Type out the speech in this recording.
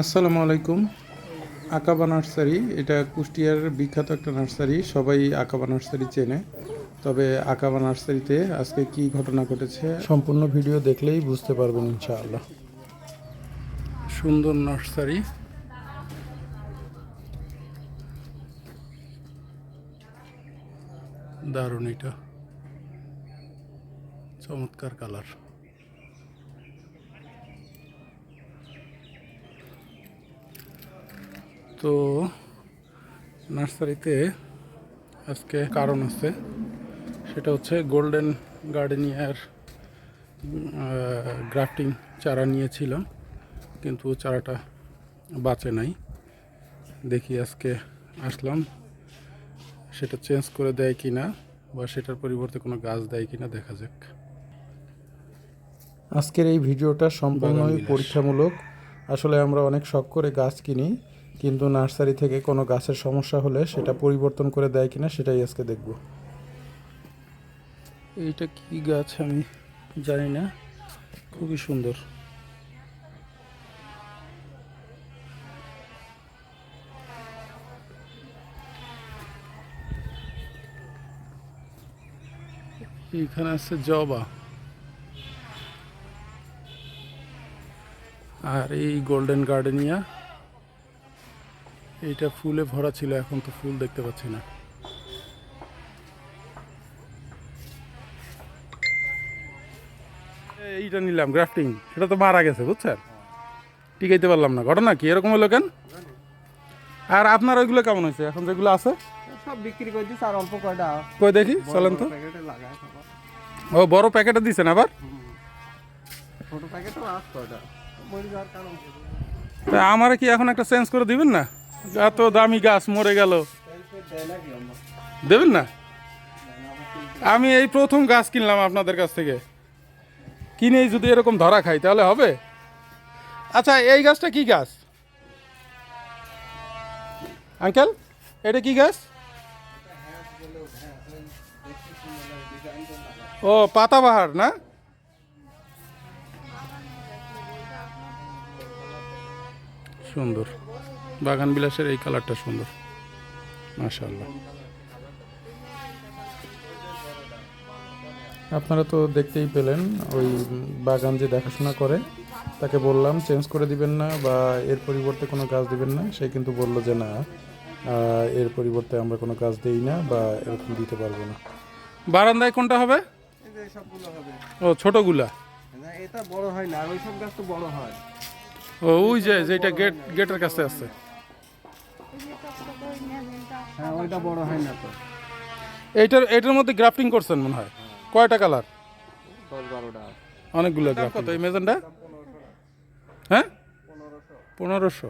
আসসালামু আলাইকুম। আকাবা নার্সারি, এটা কুষ্টিয়ার বিখ্যাত একটা নার্সারি, সবাই আকাবা নার্সারি চেনে। তবে আকাবা নার্সারিতে আজকে কি ঘটনা ঘটেছে, সম্পূর্ণ ভিডিও দেখলেই বুঝতে পারবেন ইনশাআল্লাহ। সুন্দর নার্সারি। দারুণ এটা। চমৎকার কালার। তো নার্সারিতে আজকে কারণ আছে। সেটা হচ্ছে গোল্ডেন গার্ডেনিয়ার গ্রাফটিং চারা নিয়েছিলাম কিন্তু চারাটা বাঁচে নাই। দেখি আজকে আসলাম সেটা চেঞ্জ করে দেয় কি না বা সেটার পরিবর্তে কোনো গাছ দেয় কিনা দেখা যাক। আজকের এই ভিডিওটা সম্পূর্ণই পরীক্ষামূলক। আসলে আমরা অনেক শখ করে গাছ কিনি কিন্তু নার্সারি থেকে কোনো গাছের সমস্যা হলে সেটা পরিবর্তন করে দেয় কিনা সেটাই আজকে দেখব। এইটা কি গাছ আমি জানি না। খুবই সুন্দর। এখানে আছে জবা। আর এই গোল্ডেন গার্ডেনিয়া। এইটা ফুলে ভরা ছিল এখন তো ফুল দেখতে পাচ্ছি না। এইটা নিলাম গ্রাফটিং সেটা তো মারা গেছে বুঝছেন? টিকাইতে পারলাম না ঘটনা কি? এরকম হলো কেন? আর আপনার ওইগুলো কেমন হয়েছে? এখন যেগুলো আছে? সব বিক্রি করে দিচ্ছে আর অল্প কয়টা। কই দেখি চলেন তো। ও বড় প্যাকেটে দিছেন আবার? ছোট প্যাকেটও আস কয়টা আমারে কি এখন একটা চেঞ্জ করে দিবেন না? এত দামি গাছ মরে গেল? দেবেন না? আমি এই প্রথম গাছ কিনলাম আপনাদের কাছ থেকে। কিনেই যদি এরকম ধরা খাই, তাহলে হবে? আচ্ছা এই গাছটা কি গাছ? আঙ্কেল, এটা কি গাছ? ও, পাতাবাহার, না? সুন্দর। বাগান বিলাসের এই কালারটা সুন্দর। মাশাআল্লাহ। আপনারা তো দেখতেই পেলেন ওই বাগান যে দেখাশোনা করে তাকে বললাম চেঞ্জ করে দিবেন না বা এর পরিবর্তে কোনো কাজ দিবেন না। সে কিন্তু বলল যে না এর পরিবর্তে আমরা কোনো কাজ দেই না বা এরকম দিতে পারব না। বারান্দায় কোনটা হবে? এই যে সবগুলো হবে। ও ছোটগুলা? এটা বড় হয় না ওই সব গাছ তো বড় হয়। ও ওই যে যেটা গেট গেটের কাছে আছে। হ্যাঁ ওইটা বড় হয় না তো। এইটার এটার মধ্যে গ্রাফটিং করছেন মনে হয়। কয়টা কালার অনেকগুলো কত এই মেজানটা হ্যাঁ? পনেরোশো।